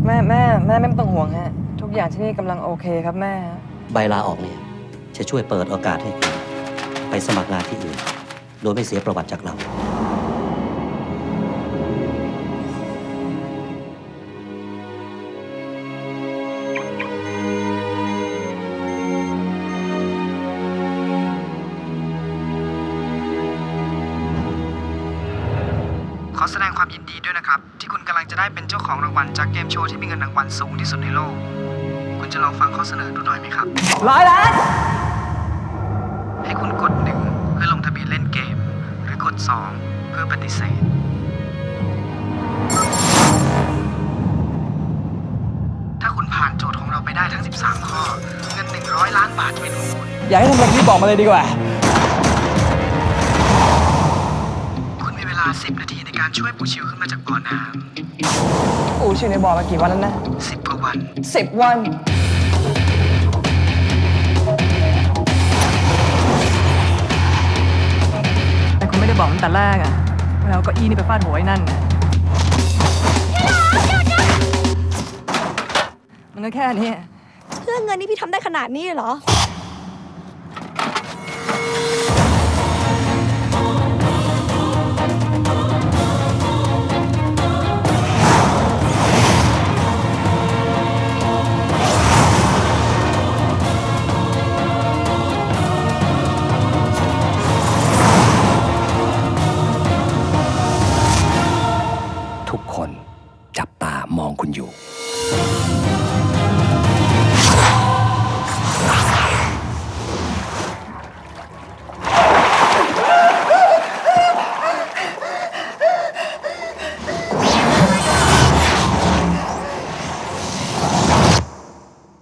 ครับแม่แม่แม่ไม่ต้องห่วงฮะ ทุกอย่างที่นี่กำลังโอเคครับแม่ ใบลาออกเนี่ยจะช่วยเปิดโอกาสให้คุณไปสมัครงานที่อื่น โดยไม่เสียประวัติจากเรา ขอแสดงความยินดีด้วยนะครับ ที่คุณกำลังจะได้เป็นเจ้าของรางวัลจากเกมโชว์ที่มีเงินรางวัลสูงที่สุดในโลก คุณจะลองฟังข้อเสนอดูหน่อยไหมครับ ร้อยล้าน ให้คุณกด1เพื่อลงทะเบียนเล่นเกม หรือกด 2 เพื่อปฏิเสธ ถ้าคุณผ่านโจทย์ของเราไปได้ทั้ง 13 ข้อ เงิน 100 ล้านบาทจะเป็นของคุณ อย่าให้ทำอะไรที่บอกมาเลยดีกว่า 10 นาทีในการช่วยปูชิวขึ้นมาจากบ่อน้อูชื่อในบ่อมากี่วันแล้วนะำ10กว่าวัน สิบวัน แต่คุณไม่ได้บอกตั้งแต่แรกอะเวลาเอาเก้าอี้นี่ไปฟาดหัวไอ้นั่นน่ะมันก็แค่นี้เพื่อเงินนี่พี่ทำได้ขนาดนี้เลยเหรอ จับตามองคุณอยู่